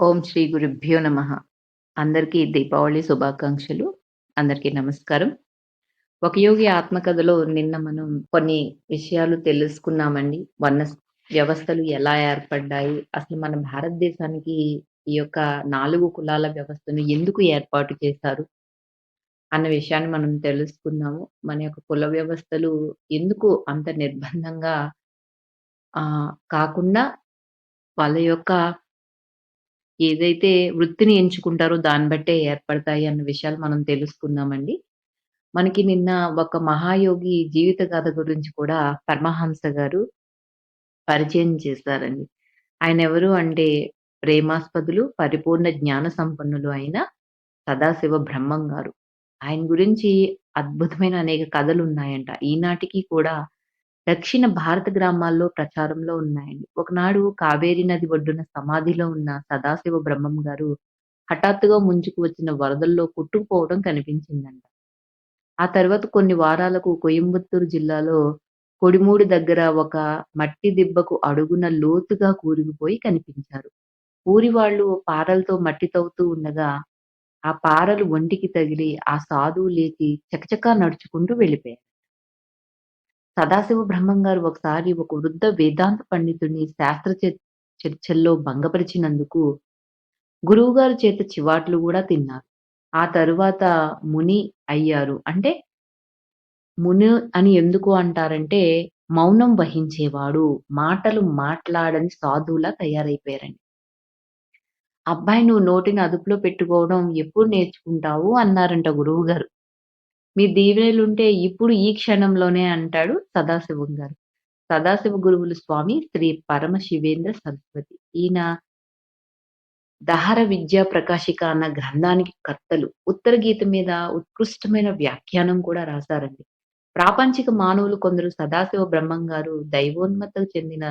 ఓం శ్రీ గురుభ్యో నమ. అందరికీ దీపావళి శుభాకాంక్షలు. అందరికీ నమస్కారం. ఒక యోగి ఆత్మకథలో నిన్న మనం కొన్ని విషయాలు తెలుసుకున్నామండి. వర్ణ వ్యవస్థలు ఎలా ఏర్పడ్డాయి? అసలు మన భారతదేశానికి ఈ యొక్క నాలుగు కులాల వ్యవస్థను ఎందుకు ఏర్పాటు చేశారు? అన్న విషయాన్ని మనం తెలుసుకున్నాము. మన యొక్క కుల వ్యవస్థలు ఎందుకు అంత నిర్బంధంగా ఆ కాకుండా వాళ్ళ యొక్క ఏదైతే వృత్తిని ఎంచుకుంటారో దాన్ని బట్టే ఏర్పడతాయి అన్న విషయాలు మనం తెలుసుకున్నామండి. మనకి నిన్న ఒక మహాయోగి జీవిత కథ గురించి కూడా పరమహంస గారు పరిచయం చేశారండి. ఆయన ఎవరు అంటే ప్రేమాస్పదులు, పరిపూర్ణ జ్ఞాన సంపన్నులు అయిన సదాశివ బ్రహ్మం గారు. ఆయన గురించి అద్భుతమైన అనేక కథలు ఉన్నాయంట ఈనాటికి కూడా దక్షిణ భారత గ్రామాల్లో ప్రచారంలో ఉన్నాయండి. ఒకనాడు కావేరీ నది ఒడ్డున సమాధిలో ఉన్న సదాశివ బ్రహ్మం గారు హఠాత్తుగా ముంచుకు వచ్చిన వరదల్లో కొట్టుకుపోవడం కనిపించిందంట. ఆ తర్వాత కొన్ని వారాలకు కోయంబత్తూరు జిల్లాలో కొడిమూడి దగ్గర ఒక మట్టి దిబ్బకు అడుగున లోతుగా కూరుకుపోయి కనిపించారు. ఊరి వాళ్ళు పారలతో మట్టి తవ్వుతూ ఉండగా ఆ పారలు ఒంటికి తగిలి ఆ సాధువు లేచి చకచకా నడుచుకుంటూ వెళ్ళిపోయారు. సదాశివ బ్రహ్మం గారు ఒకసారి ఒక వృద్ధ వేదాంత పండితుడిని శాస్త్ర చర్చల్లో భంగపరిచినందుకు గురువుగారు చేత చివాట్లు కూడా తిన్నారు. ఆ తరువాత ముని అయ్యారు. అంటే ముని అని ఎందుకు అంటారంటే మౌనం వహించేవాడు, మాటలు మాట్లాడని సాధువులా తయారైపోయారండి. అబ్బాయి నువ్వు నోటిని అదుపులో పెట్టుకోవడం ఎప్పుడు నేర్చుకుంటావు అన్నారంట గురువుగారు. మీ దీవెనలుంటే ఇప్పుడు ఈ క్షణంలోనే అంటాడు సదాశివం గారు. సదాశివ గురువులు స్వామి శ్రీ పరమశివేంద్ర సరస్వతి. ఈయన దహర విద్యా ప్రకాశిక అన్న గ్రంథానికి కర్తలు. ఉత్తర గీత మీద ఉత్కృష్టమైన వ్యాఖ్యానం కూడా రాశారండి. ప్రాపంచిక మానవులు కొందరు సదాశివ బ్రహ్మం గారు దైవోన్మత్తకు చెందిన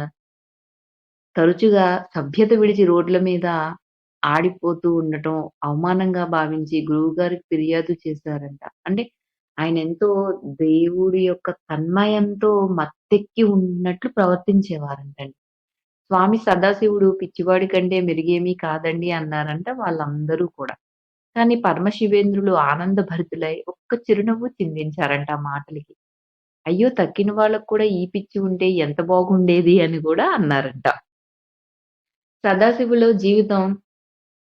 తరచుగా సభ్యత విడిచి రోడ్ల మీద ఆడిపోతూ ఉండటం అవమానంగా భావించి గురువు గారికి ఫిర్యాదు చేశారంట. అంటే ఆయన ఎంతో దేవుడి యొక్క తన్మయంతో మత్తెక్కి ఉన్నట్లు ప్రవర్తించేవారంటండి. స్వామి సదాశివుడు పిచ్చివాడి కంటే మెరుగేమీ కాదండి అన్నారంట వాళ్ళందరూ కూడా. కానీ పరమశివేంద్రులు ఆనందభరితులై ఒక్క చిరునవ్వు చిందించారంట ఆ మాటలకి. అయ్యో! తక్కిన వాళ్ళకి కూడా ఈ పిచ్చి ఉంటే ఎంత బాగుండేది అని కూడా అన్నారంట. సదాశివులో జీవితం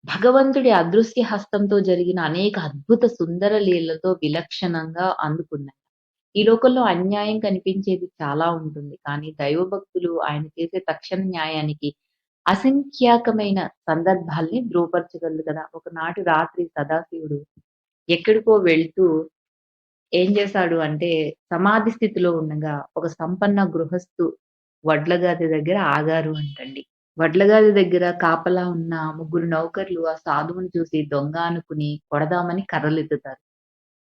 భగవంతుడి అదృశ్య హస్తంతో జరిగిన అనేక అద్భుత సుందర లీలతో విలక్షణంగా అందుకున్నాయి. ఈ లోకంలో అన్యాయం కనిపించేది చాలా ఉంటుంది. కానీ దైవభక్తులు ఆయన చేసే తక్షణ న్యాయానికి అసంఖ్యాకమైన సందర్భాల్ని ధృవపరచగలరు కదా! ఒకనాటి రాత్రి సదాశివుడు ఎక్కడికో వెళ్తూ ఏం చేశాడు అంటే సమాధి స్థితిలో ఉండగా ఒక సంపన్న గృహస్థు వడ్లగద్దె దగ్గర ఆగారు అంటండి. వడ్లగాది దగ్గర కాపలా ఉన్న ముగ్గురు నౌకర్లు ఆ సాధువుని చూసి దొంగ అనుకుని కొడదామని కర్రలెత్తుతారు.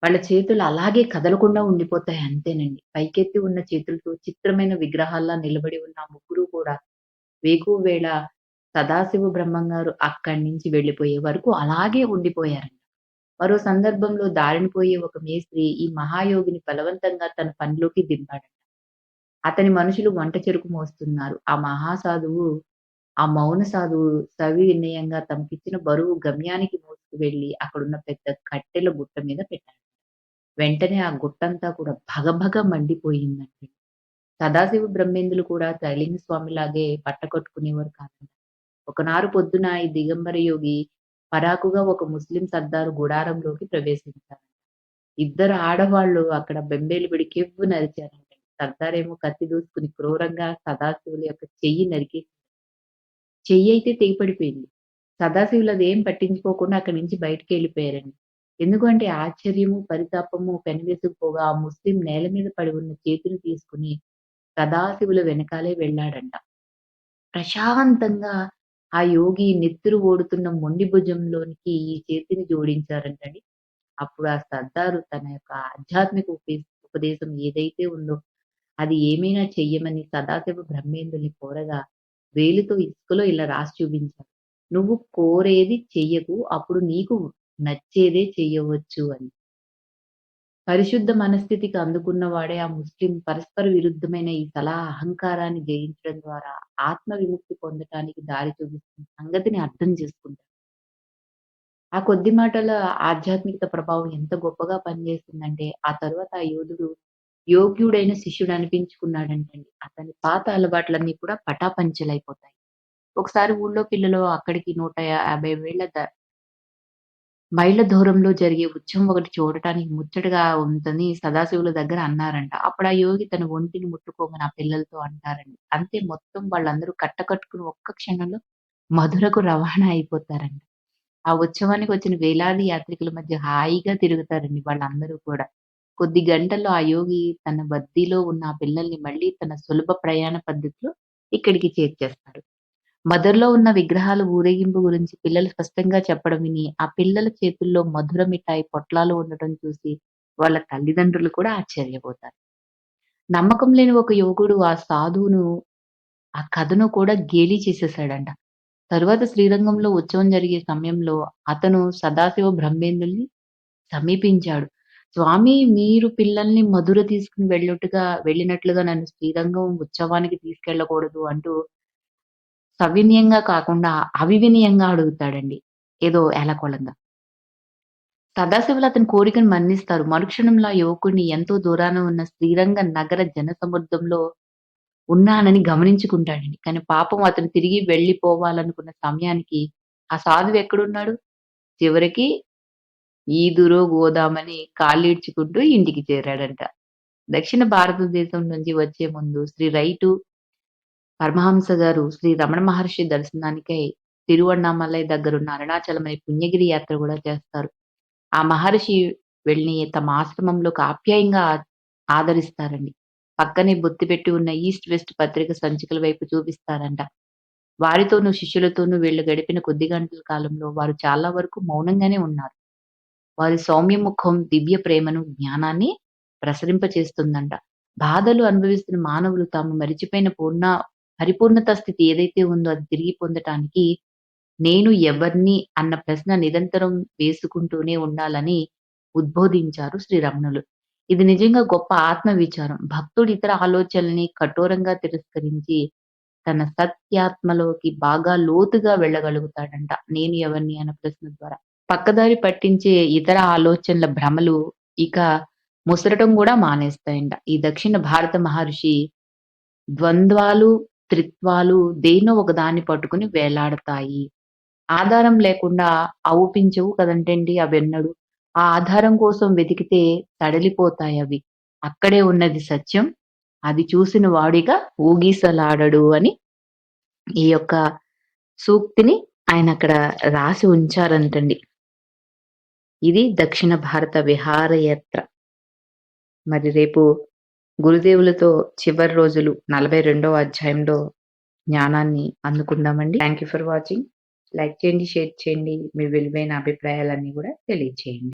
వాళ్ళ చేతులు అలాగే కదలకుండా ఉండిపోతాయి అంతేనండి. పైకెత్తి ఉన్న చేతులతో చిత్రమైన విగ్రహాల్లా నిలబడి ఉన్న ముగ్గురు కూడా వేకువవేళ సదాశివ బ్రహ్మం గారు అక్కడి నుంచి వెళ్ళిపోయే వరకు అలాగే ఉండిపోయారండి మరో సందర్భంలో దారిని పోయే ఒక మేస్త్రి ఈ మహాయోగిని బలవంతంగా తన పనిలోకి దింపాడంట. అతని మనుషులు వంట చెరుకు మోస్తున్నారు. ఆ మహాసాధువు ఆ మౌన సాధువు సవినయంగా తమకిచ్చిన బరువు గమ్యానికి మోసుకు మోసుకువెళ్ళి అక్కడున్న పెద్ద కట్టెల గుట్ట మీద పెట్టాడు. వెంటనే ఆ గుట్టంతా కూడా భగభగ మండిపోయిందండి. సదాశివ బ్రహ్మేంద్రులు కూడా త్రైలింగ స్వామిలాగే పట్టకట్టుకునేవారు కాదంట. ఒకనారు పొద్దున ఈ దిగంబర యోగి పరాకుగా ఒక ముస్లిం సర్దారు గుడారంలోకి ప్రవేశించారు. ఇద్దరు ఆడవాళ్ళు అక్కడ బెంబేలు కెవ్వు నరిచారంట. సర్దారేమో కత్తి దూసుకుని క్రూరంగా సదాశివుల యొక్క చెయ్యి నరికేసి చెయ్యి అయితే తెగిపడిపోయింది. సదాశివులది ఏం పట్టించుకోకుండా అక్కడి నుంచి బయటికి వెళ్ళిపోయారండి ఎందుకంటే ఆశ్చర్యము, పరితాపము పెనవేసుకుపోగా ఆ ముస్లిం నేల మీద పడి ఉన్న చేతిని తీసుకుని సదాశివుల వెనకాలే వెళ్ళాడంట. ప్రశాంతంగా ఆ యోగి నెత్తురు ఓడుతున్న మొండి భుజంలోనికి ఈ చేతిని జోడించారంటండి. అప్పుడు ఆ సర్దారు తన యొక్క ఆధ్యాత్మిక ఉపదేశం ఏదైతే ఉందో అది ఏమైనా చెయ్యమని సదాశివ బ్రహ్మేంద్రుని కోరగా వేలితో ఇసుకలో ఇలా రాసి చూపించారు. నువ్వు కోరేది చెయ్యకు. అప్పుడు నీకు నచ్చేదే చెయ్యవచ్చు అని. పరిశుద్ధ మనస్థితికి అందుకున్న వాడే ఆ ముస్లిం పరస్పర విరుద్ధమైన ఈ కళా అహంకారాన్ని జయించడం ద్వారా ఆత్మ విముక్తి పొందటానికి దారి చూపిస్తున్న సంగతిని అర్థం చేసుకుంటారు. ఆ కొద్ది మాటల ఆధ్యాత్మికత ప్రభావం ఎంత గొప్పగా పనిచేస్తుందంటే ఆ తరువాత ఆ యోధుడు యోగ్యుడైన శిష్యుడు అనిపించుకున్నాడంటండి. అతని పాత అలవాట్లన్నీ కూడా పటాపంచలైపోతాయి. ఒకసారి ఊళ్ళో పిల్లలు అక్కడికి 150 వేళ్ళ ద మైళ్ళ దూరంలో జరిగే ఉత్సవం ఒకటి చూడటానికి ముచ్చటగా ఉందని సదాశివుల దగ్గర అన్నారంట. అప్పుడు ఆ యోగి తన ఒంటిని ముట్టుకోమని ఆ పిల్లలతో అంటారండి. అంతే మొత్తం వాళ్ళందరూ కట్టకట్టుకుని ఒక్క క్షణంలో మధురకు రవాణా అయిపోతారంట. ఆ ఉత్సవానికి వచ్చిన వేలాది యాత్రికుల మధ్య హాయిగా తిరుగుతారండి వాళ్ళందరూ కూడా. కొద్ది గంటల్లో ఆ యోగి తన బద్దీలో ఉన్న ఆ పిల్లల్ని మళ్ళీ తన సులభ ప్రయాణ పద్ధతిలో ఇక్కడికి చేర్చేస్తాడు. మదర్‌లో ఉన్న విగ్రహాల ఊరేగింపు గురించి పిల్లలు స్పష్టంగా చెప్పడం విని, ఆ పిల్లల చేతుల్లో మధుర మిఠాయి పొట్లాలు ఉండటం చూసి వాళ్ళ తల్లిదండ్రులు కూడా ఆశ్చర్యపోతారు. నమ్మకం లేని ఒక యువకుడు ఆ సాధువును ఆ కథను కూడా గేలి చేసేసాడంట. తరువాత శ్రీరంగంలో ఉత్సవం జరిగే సమయంలో అతను సదాశివ బ్రహ్మేంద్రుల్ని సమీపించాడు. స్వామీ మీరు పిల్లల్ని మధుర తీసుకుని వెళ్ళుట్టుగా వెళ్ళినట్లుగా నన్ను శ్రీరంగం ఉత్సవానికి తీసుకెళ్ళకూడదు అంటూ సవినయంగా కాకుండా అవివినయంగా అడుగుతాడండి. ఏదో ఏళకోళంగా. సదాశివులు అతని కోరికను మన్నిస్తారు. మరుక్షణంలో ఆ యువకుడిని ఎంతో దూరాన ఉన్న శ్రీరంగ నగర జనసముద్రంలో ఉన్నానని గమనించుకుంటాడండి. కానీ పాపం అతను తిరిగి వెళ్ళిపోవాలనుకున్న సమయానికి ఆ సాధువు ఎక్కడున్నాడు? చివరికి ఈదురో గోదామని కాళ్ళీడ్చుకుంటూ ఇంటికి చేరాడంట. దక్షిణ భారతదేశం నుంచి వచ్చే ముందు శ్రీ రైటు పరమహంస గారు శ్రీ రమణ మహర్షి దర్శనానికై తిరువణ్ణామలై దగ్గరున్న అరుణాచలం పుణ్యగిరి యాత్ర కూడా చేస్తారు. ఆ మహర్షి వెళ్ళి తమ ఆశ్రమంలోకి ఆప్యాయంగా ఆదరిస్తారండి. పక్కనే బొత్తి పెట్టి ఉన్న ఈస్ట్ వెస్ట్ పత్రిక సంచికల వైపు చూపిస్తారంట. వారితోనూ, శిష్యులతోనూ వీళ్ళు గడిపిన కొద్ది గంటల కాలంలో వారు చాలా వరకు మౌనంగానే ఉన్నారు. వారి సౌమ్య ముఖం దివ్య ప్రేమను, జ్ఞానాన్ని ప్రసరింపచేస్తుందంట. బాధలు అనుభవిస్తున్న మానవులు తాము మరిచిపోయిన పూర్ణ పరిపూర్ణత స్థితి ఏదైతే ఉందో అది తిరిగి పొందటానికి నేను ఎవరిని అన్న ప్రశ్న నిరంతరం వేసుకుంటూనే ఉండాలని ఉద్బోధించారు శ్రీరమణులు. ఇది నిజంగా గొప్ప ఆత్మ విచారం. భక్తుడు ఇతర ఆలోచనల్ని కఠోరంగా తిరస్కరించి తన సత్యాత్మలోకి బాగా లోతుగా వెళ్ళగలుగుతాడంట. నేను ఎవరిని అన్న ప్రశ్న ద్వారా. పక్కదారి పట్టించే ఇతర ఆలోచనల భ్రమలు ఇక ముసరటం కూడా మానేస్తాయంట. ఈ దక్షిణ భారత మహర్షి ద్వంద్వాలు, త్రిత్వాలు దేనో ఒకదాన్ని పట్టుకుని వేలాడతాయి. ఆధారం లేకుండా అవుపించవు కదంటండి అవి అవెన్నడూ. ఆ ఆధారం కోసం వెతికితే తడలిపోతాయి అవి అక్కడే ఉన్నది సత్యం. అది చూసిన వాడిగా ఊగీసలాడడు అని ఈ యొక్క సూక్తిని ఆయన అక్కడ రాసి ఉంచారంటండి. ఇది దక్షిణ భారత విహారయాత్ర. మరి రేపు గురుదేవులతో చివరి రోజులు 42వ అధ్యాయంలో జ్ఞానాన్ని అందుకుందామండి. Thank you for watching. Like చేయండి, షేర్ చేయండి. మీ విలువైన అభిప్రాయాలన్నీ కూడా తెలియచేయండి.